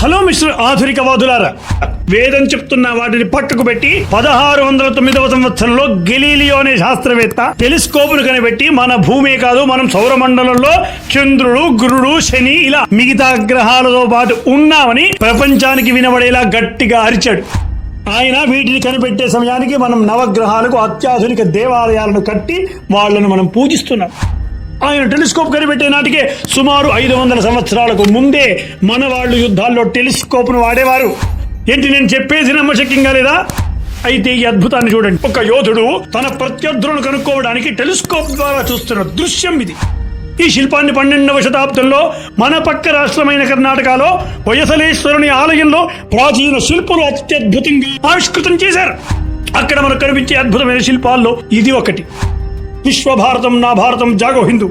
Hello mister ఆధునికవాదులారా వేదం చెప్తున్న వాటిని పట్టుకు పెట్టి పదహారు వందల తొమ్మిదవ సంవత్సరంలో గెలీలియో అనే శాస్త్రవేత్త టెలిస్కోపులు కనిపెట్టి మన భూమే కాదు మనం సౌరమండలంలో చంద్రుడు గురుడు శని ఇలా మిగతా గ్రహాలతో పాటు ఉన్నామని ప్రపంచానికి వినబడేలా గట్టిగా అరిచాడు. ఆయన వీటిని కనిపెట్టే సమయానికి మనం నవగ్రహాలకు అత్యాధునిక దేవాలయాలను కట్టి వాళ్ళను మనం పూజిస్తున్నాం. ఆయన టెలిస్కోప్ కనిపెట్టే నాటికే సుమారు ఐదు వందల సంవత్సరాలకు ముందే మన వాళ్ళు యుద్ధాల్లో టెలిస్కోప్ను వాడేవారు. ఏంటి నేను చెప్పేసి నమ్మశక్యంగా లేదా? అయితే ఈ అద్భుతాన్ని చూడండి. ఒక యోధుడు తన ప్రత్యర్థులను కనుక్కోవడానికి టెలిస్కోప్ ద్వారా చూస్తున్న దృశ్యం ఇది. ఈ శిల్పాన్ని పన్నెండవ శతాబ్దంలో మన పక్క రాష్ట్రమైన కర్ణాటకలో వయసలేశ్వరుని ఆలయంలో ప్రాచీన శిల్పులు అత్యద్భుతంగా ఆవిష్కృతం చేశారు. అక్కడ మనకు కనిపించే అద్భుతమైన శిల్పాల్లో ఇది ఒకటి. విశ్వభారతం నా భారతం జాగో హిందూ